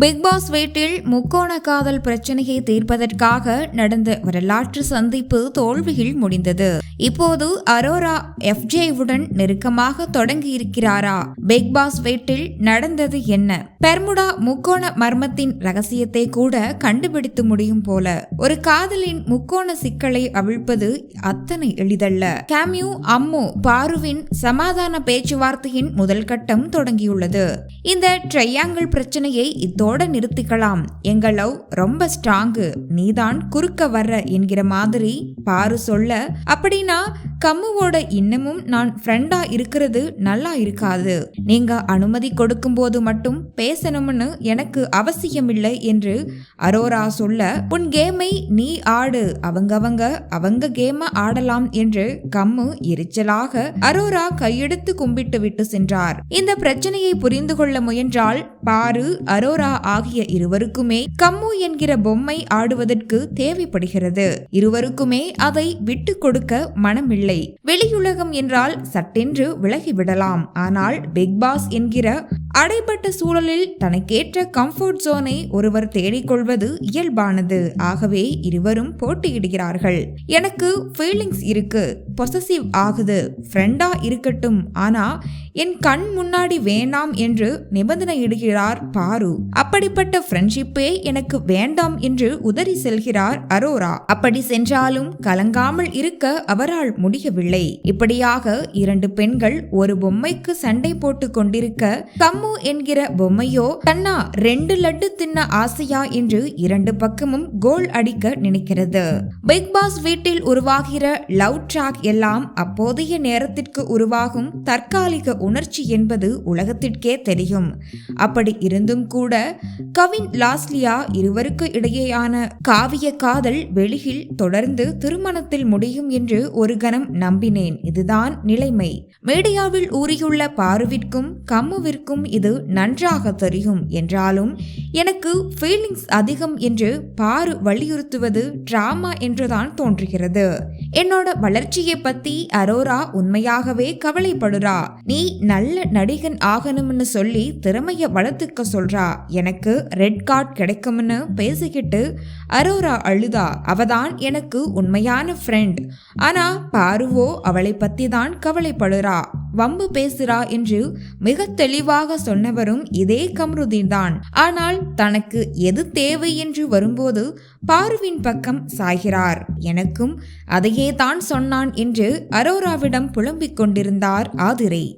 Bigg Boss வீட்டில் முக்கோண காதல் பிரச்சனையை தீர்ப்பதற்காக நடந்த வரலாற்று சந்திப்பு தோல்வியில் முடிந்தது. இப்போது அரோரா எஃப்ஜேவுடன் நெருக்கமாக தொடங்கி இருக்கிறாரா பிக்பாஸ் வீட்டில் நடந்தது என்ன? பெர்முடா முக்கோண மர்மத்தின் ரகசியத்தை கூட கண்டுபிடித்து முடியும் போல. ஒரு காதலின் முக்கோண சிக்கலை அவிழ்ப்பது அத்தனை எளிதல்ல. கேமியூ அம்மு பாருவின் சமாதான பேச்சுவார்த்தையின் முதல் கட்டம் தொடங்கியுள்ளது. இந்த ட்ரையாங்கிள் பிரச்சனையை இதோட நிறுத்திக்கலாம். எங்கள் லவ் ரொம்ப ஸ்ட்ராங்கு நீதான் குறுக்க வர்ற என்கிற மாதிரி பாரு சொல்ல அப்படின்னா கம்முவோட இன்னமும் நான் ஃப்ரெண்டா இருக்கிறது நல்லா இருக்காது. நீங்க அனுமதி கொடுக்கும்போது மட்டும் பேசணும்னு எனக்கு அவசியமில்லை என்று அரோரா சொல்ல உன் கேமை நீ ஆடு. அவங்கவங்க அவங்க கேம ஆடலாம் என்று கம்மு எரிச்சலாக அரோரா கையெடுத்து கும்பிட்டு விட்டு சென்றார். இந்த பிரச்சனையை புரிந்து கொள்ள முயன்றால் பாரு அரோரா ஆகிய இருவருக்குமே கம்மு என்கிற பொம்மை ஆடுவதற்கு தேவைப்படுகிறது. இருவருக்குமே அதை விட்டு கொடுக்க மனமில்லை. வெளியுலகம் என்றால் சட்டென்று விலகிவிடலாம். ஆனால் பிக் பாஸ் என்கிற அடைப்பட்ட சூழலில் தனக்கேற்ற கம்ஃபர்ட் ஜோனை ஒருவர் தேடிக்கொள்வது இயல்பானது. ஆகவே இருவரும் போட்டியிடுகிறார்கள். எனக்கு ஃபீலிங்ஸ் இருக்கு. பொசசிவ் ஆகுது. ஃப்ரெண்டா இருக்கட்டும். ஆனா என் கண் முன்னாடி வேண்டாம் என்று நிபந்தனை இடுகிறார் பாரு. அப்படிப்பட்ட ஃப்ரெண்ட்ஷிப்பே எனக்கு வேண்டாம் என்று உதறி செல்கிறார் அரோரா. அப்படி சென்றாலும் கலங்காமல் இருக்க அவரால் முடியவில்லை. இப்படியாக இரண்டு பெண்கள் ஒரு பொம்மைக்கு சண்டை போட்டு கொண்டிருக்க ராமு என்கிற பொம்மையோ தன்னா ரெண்டு லட்டு தின்ன ஆசையா என்று இரண்டு பக்கமும் கோல் அடிக்க நினைக்கிறது. பிக் பாஸ் வீட்டில் உருவாகிற லவ் ட்ராக் எல்லாம் அப்போதைய நேரத்திற்கு உருவாகும் தற்காலிக உணர்ச்சி என்பது உலகத்திற்கே தெரியும். அப்படி இருந்தும் கூட கவின் லாஸ்லியா இருவருக்கு இடையேயான காவிய காதல் வெளியில் தொடர்ந்து திருமணத்தில் முடியும் என்று ஒரு கணம் நம்பினேன். இதுதான் நிலைமை. மீடியாவில் ஊறியுள்ள பாருவிற்கும் கம்முவிற்கும் இது நன்றாக தெரியும் என்றாலும் எனக்கு ஃபீலிங்ஸ் அதிகம் என்று பாரு வலியுறுத்துவது ட்ராமா என்றுதான் தோன்றுகிறது. என்னோட வளர்ச்சியை பத்தி அரோரா உண்மையாகவே கவலைப்படுறா. நீ நல்ல நடிகன் ஆகணும்னு சொல்லி திறமைய வளர்த்துக்க சொல்றா. எனக்கு ரெட் கார்ட் கிடைக்கும்னு பேசிக்கிட்டு அரோரா அழுதா. அவதான் எனக்கு உண்மையான ஃப்ரெண்ட் ஆனா பாருவோ அவளை பத்தி தான் கவலைப்படுறா. வம்பு பேசுறா என்று மிக தெளிவாக சொன்னவரும் இதே கம்ருதீன் தான். ஆனால் தனக்கு எது தேவை என்று வரும்போது பாருவின் பக்கம் சாய்கிறார். எனக்கும் அதையே தான் சொன்னான் என்று அரோராவிடம் புலம்பிக் கொண்டிருந்தார் ஆதிரை.